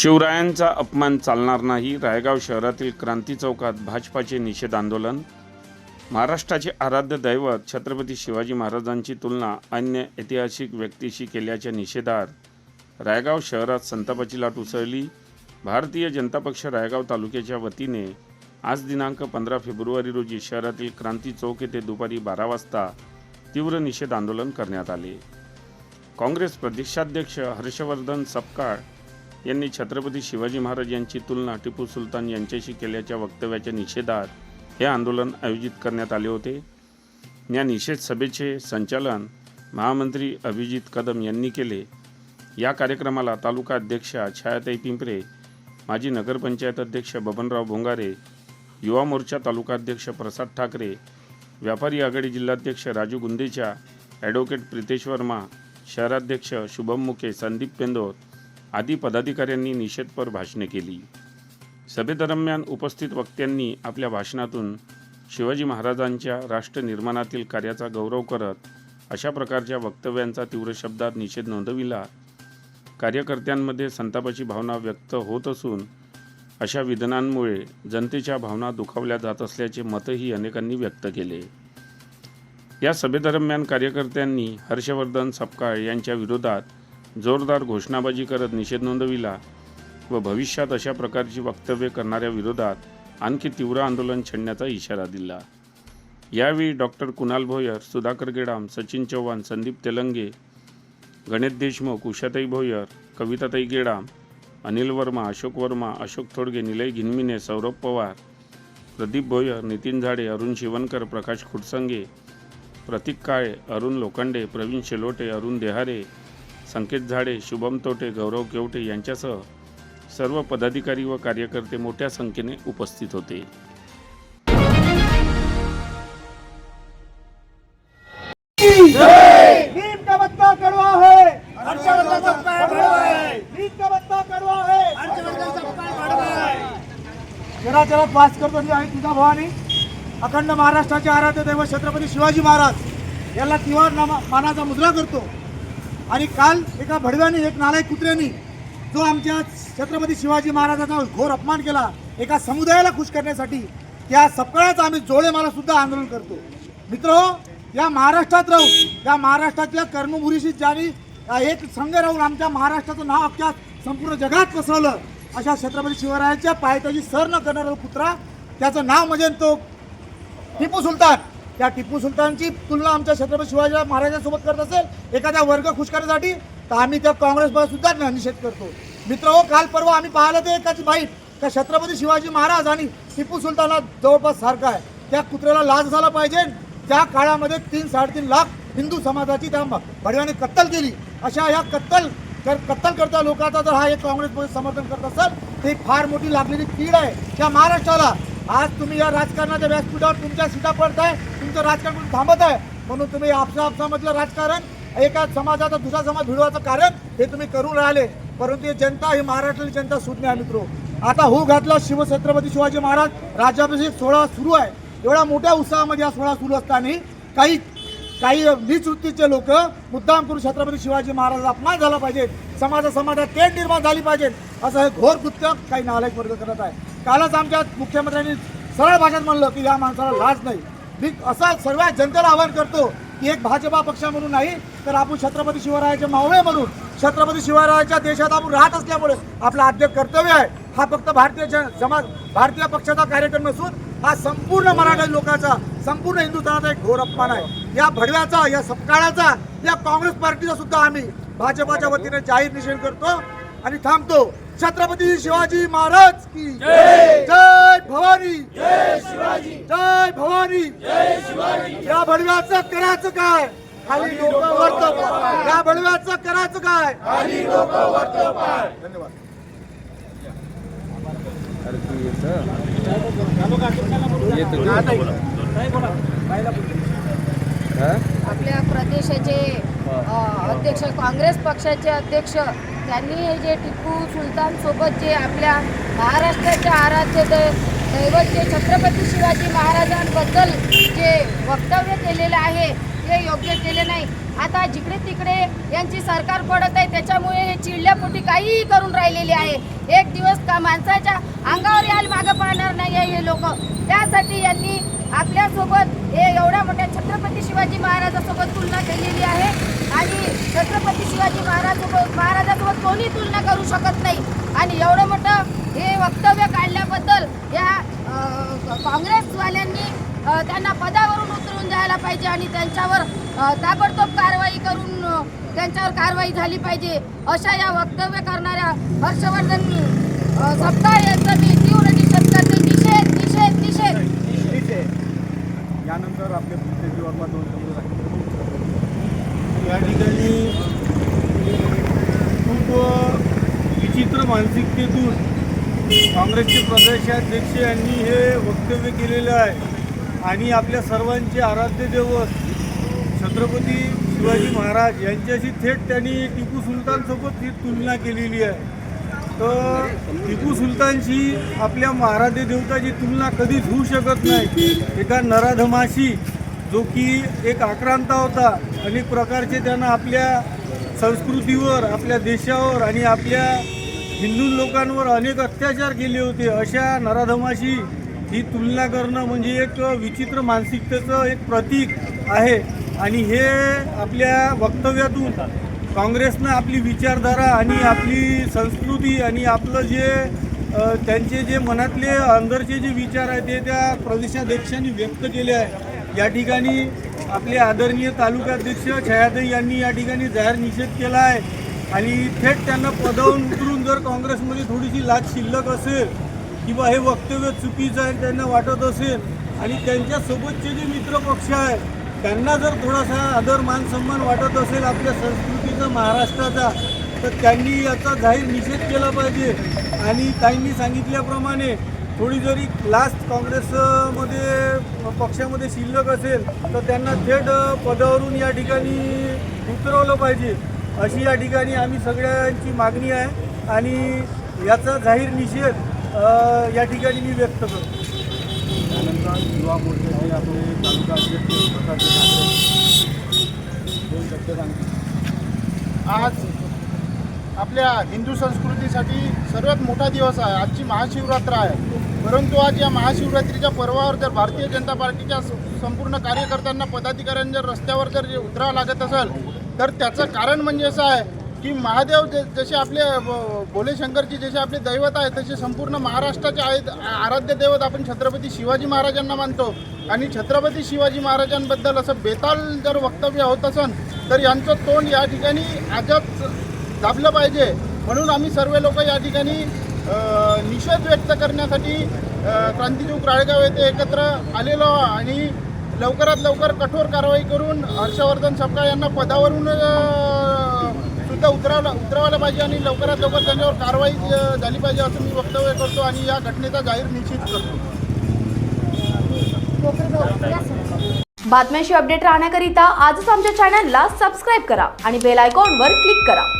शिवरायांचा अपमान चालणार नाही. रायगाव शहरातील क्रांती चौकात भाजपाचे निषेध आंदोलन. महाराष्ट्राचे आराध्य दैवत छत्रपती शिवाजी महाराजांची तुलना अन्य ऐतिहासिक व्यक्तीशी केल्याच्या निषेधार्थ रायगाव शहरात संतापाची लाट उसळली. भारतीय जनता पक्ष रायगाव तालुक्याच्या वतीने आज दिनांक पंधरा फेब्रुवारी रोजी शहरातील क्रांती चौक येथे दुपारी बारा वाजता तीव्र निषेध आंदोलन करण्यात आले. काँग्रेस प्रदेशाध्यक्ष हर्षवर्धन सपकाळ यांनी छत्रपती शिवाजी महाराज यांची तुलना टिपू सुलतान यांच्याशी केल्याच्या वक्तव्याच्या निषेधात हे आंदोलन आयोजित करण्यात आले होते. या निषेध सभेचे संचालन महामंत्री अभिजित कदम यांनी केले. या कार्यक्रमाला तालुका अध्यक्षा छायाताई पिंपरे माजी नगरपंचायत अध्यक्ष बबनराव भोंगारे युवा मोर्चा तालुका अध्यक्ष प्रसाद ठाकरे व्यापारी आघाडी जिल्हाध्यक्ष राजू गुंदेचा ॲडव्होकेट प्रितेश वर्मा शहराध्यक्ष शुभम मुके संदीप पेंदोर आदी पदाधिकाऱ्यांनी निषेधपर भाषणे केली. सभेदरम्यान उपस्थित वक्त्यांनी आपल्या भाषणातून शिवाजी महाराजांच्या राष्ट्र निर्माणातील कार्याचा गौरव करत अशा प्रकारच्या वक्तव्यांचा तीव्र शब्दात निषेध नोंदविला. कार्यकर्त्यांमध्ये संतापाची भावना व्यक्त होत असून अशा विधानांमुळे जनतेच्या भावना दुखावल्या जात असल्याचे मतही अनेकांनी व्यक्त केले. या सभेदरम्यान कार्यकर्त्यांनी हर्षवर्धन सपकाळ यांच्या विरोधात जोरदार घोषणाबाजी करत निषेध नोंदविला व भविष्यात अशा प्रकारची वक्तव्य करणाऱ्या विरोधात आणखी तीव्र आंदोलन छेडण्याचा इशारा दिला. यावेळी डॉक्टर कुणाल भोयर सुधाकर गेडाम सचिन चव्हाण संदीप तेलंगे गणेश देशमुख उषाताई भोयर कविताताई गेडाम अनिल वर्मा अशोक वर्मा अशोक थोडगे निलय घिनमिने सौरभ पवार प्रदीप भोयर नितीन झाडे अरुण शिवनकर प्रकाश खुटसंगे प्रतीक काळे अरुण लोखंडे प्रवीण शेलोटे अरुण देहारे संकेत झाडे शुभम तोटे गौरव केवटे यांच्यासह सर्व पदाधिकारी व कार्यकर्ते मोठ्या संख्येने उपस्थित होते. जरा जरा पास करतो मी आहे तुझा भवानी. अखंड महाराष्ट्राचे आराध्य दैवत छत्रपती शिवाजी महाराज. याला तिवार नामा मानाचा मुद्रा करतो. आणि काल एका भडव्याने एक नालायक कुत्र्यानी जो आमच्या छत्रपती शिवाजी महाराजांचा घोर अपमान केला एका समुदायाला खुश करण्यासाठी त्या सकाळच आम्ही जोळेमाला सुद्धा आंदोलन करतो. मित्र या महाराष्ट्रात राहून या महाराष्ट्रातल्या कर्मभुरीशी ज्यांनी एक संघ राहून आमच्या महाराष्ट्राचं नाव अख्ख्या संपूर्ण जगात पसरवलं अशा छत्रपती शिवरायांच्या पायथ्याची सर न करणारा कुत्रा त्याचं नाव म्हणजे तो टिपू सुलतान. त्या टिपू सुलतानची तुलना आमच्या छत्रपती शिवाजी महाराजांसोबत करत असेल एखाद्या वर्ग खुश करण्यासाठी तर आम्ही त्या काँग्रेसमध्ये सुद्धा निषेध करतो. मित्र हो काल परवा आम्ही पाहिलं ते एकाची बाईट त्या छत्रपती शिवाजी महाराज आणि टिपू सुलताना जवळपास सारखा आहे. त्या कुत्र्याला लाज झाला पाहिजे. त्या काळामध्ये तीन साडेतीन लाख हिंदू समाजाची त्या भडव्याने कत्तल केली. अशा ह्या कत्तल तर कत्तल करता लोकांचा जर हा एक काँग्रेसमध्ये समर्थन करत असेल ते फार मोठी लागलेली कीड आहे. त्या महाराष्ट्राला आज तुम्ही या राजकारणाच्या व्यासपीठावर तुमच्या सीटा पडताय तुमचं राजकारण थांबत आहे? म्हणून तुम्ही आपसा आपसामधलं राजकारण एका समाजाचा दुसरा समाज भिडवायचं कारण हे तुम्ही करून राहिले. परंतु ही जनता ही महाराष्ट्राची जनता सुज्ञ आहे मित्रो. आता हो घातला शिवछत्रपती शिवाजी महाराज राज्याभिषेक सोहळा सुरू आहे. एवढ्या मोठ्या उत्साहामध्ये हा सोहळा सुरू असताना काही काही निचवृत्तीचे लोक मुद्दाम करून छत्रपती शिवाजी महाराजांचा अपमान झाला पाहिजे. समाजा समाजात तेढ निर्माण झाली पाहिजे. असं हे घोर कृत्य काही नालायक वर्ग करत आहे. कालच आमच्या मुख्यमंत्र्यांनी सरळ भाषेत म्हणलं की या माणसाला लाज नाही. मी असा सर्व जनतेला आवाहन करतो की एक भाजपा पक्ष म्हणून नाही तर आपण छत्रपती शिवरायाचे मावळे म्हणून छत्रपती शिवरायाच्या देशात आपण राहत असल्यामुळे आपलं आद्य कर्तव्य आहे. हा फक्त भारतीय जन समाज भारतीय पक्षाचा कार्यक्रम नसून हा संपूर्ण मराठी लोकांचा संपूर्ण हिंदुस्थानाचा एक घोर अपमान आहे. या भडव्याचा या सपकाळाचा या काँग्रेस पार्टीचा सुद्धा आम्ही भाजपाच्या वतीने जाहीर निषेध करतो. आणि थांबतो. छत्रपती शिवाजी महाराज की जय. भवानी. जय शिवाजी. जय भवानी. जय शिवाजी. या भडव्याचं करायचं काय? खाली लोक वरत या भडव्याचं करायचं काय? खाली लोक वरत धन्यवाद. आपल्या प्रदेशाचे अध्यक्ष काँग्रेस पक्षाचे अध्यक्ष त्यांनी हे जे टिपू सुलतान सोबत जे आपल्या महाराष्ट्राच्या आराध्य दै- दैवत जे छत्रपती शिवाजी महाराजांबद्दल जे वक्तव्य केलेलं आहे ते हे योग्य केले नाही. आता जिकडे तिकडे यांची सरकार पडत आहे त्याच्यामुळे हे चिडल्यापोटी काहीही करून राहिलेले आहे. एक दिवस का माणसाच्या अंगावर यायला मागं पाहणार नाही आहे हे लोक. त्यासाठी यांनी आपल्यासोबत हे एवढ्या मोठ्या छत्रपती शिवाजी महाराजासोबत तुलना केलेली आहे. आणि छत्रपती शिवाजी महाराजसोबत महाराजासोबत कोणी तुलना करू शकत नाही. आणि एवढं मोठं हे वक्तव्य काढल्याबद्दल या काँग्रेसवाल्यांनी त्यांना पदावरून उतरून द्यायला पाहिजे आणि त्यांच्यावर ताबडतोब कारवाई करून त्यांच्यावर कारवाई झाली पाहिजे अशा या वक्तव्य करणाऱ्या हर्षवर्धन सप्ताह यांचा मी तीव्र निषेध करते. निषेध निषेध निषेध. यानंतर आपले या ठिकाणी खूप विचित्र मानसिकतेतून काँग्रेसचे प्रदेशाध्यक्ष यांनी हे वक्तव्य केलेलं आहे. आणि आपल्या सर्वांचे आराध्य दैवत छत्रपती शिवाजी महाराज यांच्याशी थेट त्यांनी टिपू सुलतानसोबत ही तुलना केलेली आहे. तर टिपू सुलतानशी आपल्या महाराध्य देवताची तुलना कधीच होऊ शकत नाही. एका नराधमाशी जो की एक आक्रांता होता अनेक प्रकारचे त्यानं आपल्या संस्कृतीवर आपल्या देशावर आणि आपल्या हिंदू लोकांवर अनेक अत्याचार केले होते. अशा नराधमाशी ही तुलना करणं म्हणजे एक विचित्र मानसिकतेचं एक प्रतीक आहे. आणि हे आपल्या वक्तव्यातून काँग्रेसनं आपली विचारधारा आणि आपली संस्कृती आणि आपलं जे त्यांचे जे मनातले अंदरचे जे विचार आहेत ते त्या प्रदेशाध्यक्षांनी व्यक्त केले आहे. या ठिकाणी आपले आदरणीय तालुकाध्यक्ष छयादई यांनी या ठिकाणी जाहीर निषेध केला आहे. आणि थेट त्यांना पदावरून उतरून जर काँग्रेसमध्ये थोडीशी लाच शिल्लक असेल किंवा हे वक्तव्य चुकीचं आहे त्यांना वाटत असेल आणि त्यांच्यासोबतचे जे मित्रपक्ष आहे त्यांना जर थोडासा आदर मान सन्मान वाटत असेल आपल्या संस्कृतीचा महाराष्ट्राचा तर त्यांनी याचा जाहीर निषेध केला पाहिजे. आणि त्यांनी सांगितल्याप्रमाणे थोडी जरी लास्ट काँग्रेसमध्ये पक्षामध्ये शिल्लक असेल तर त्यांना थेट पदावरून या ठिकाणी उतरवलं पाहिजे. अशी या ठिकाणी आम्ही सगळ्यांची मागणी आहे आणि याचा जाहीर निषेध या ठिकाणी मी व्यक्त करतो. त्यानंतर युवा मोर्चाचे आपले तालुका अध्यक्ष प्रकाश दोन शब्द सांगतील आज आपल्या हिंदू संस्कृतीसाठी सर्वात मोठा दिवस आहे. आजची महाशिवरात्र आहे. परंतु आज या महाशिवरात्रीच्या पर्वावर जर भारतीय जनता पार्टीच्या स- संपूर्ण कार्यकर्त्यांना पदाधिकाऱ्यांना जर रस्त्यावर जर उतरावं लागत असेल तर त्याचं कारण म्हणजे असं आहे की महादेव जसे आपले भोले शंकरची जसे आपले दैवत आहे तसे संपूर्ण महाराष्ट्राचे आहेत. आराध्य दैवत आपण छत्रपती शिवाजी महाराजांना मानतो. आणि छत्रपती शिवाजी महाराजांबद्दल असं बेताल जर वक्तव्य होत असेल तर यांचं तोंड या ठिकाणी आजच दाबलं पाहिजे. म्हणून आम्ही सर्व लोक या ठिकाणी निषेध व्यक्त करण्यासाठी अ, राळगाव येथे एकत्र आलेलो आणि लवकरात लवकर कठोर कारवाई करून हर्षवर्धन सपकाळ यांना पदावरून अ, उतरावला उतरावायला पाहिजे आणि लवकरात लवकर त्यांच्यावर कारवाई झाली पाहिजे असं मी वक्तव्य करतो आणि या घटनेचा जाहीर निश्चित करतो. बातम्यांशी अपडेट राहण्याकरिता आजच आमच्या चॅनलला सबस्क्राईब करा आणि बेल आयकॉनवर क्लिक करा.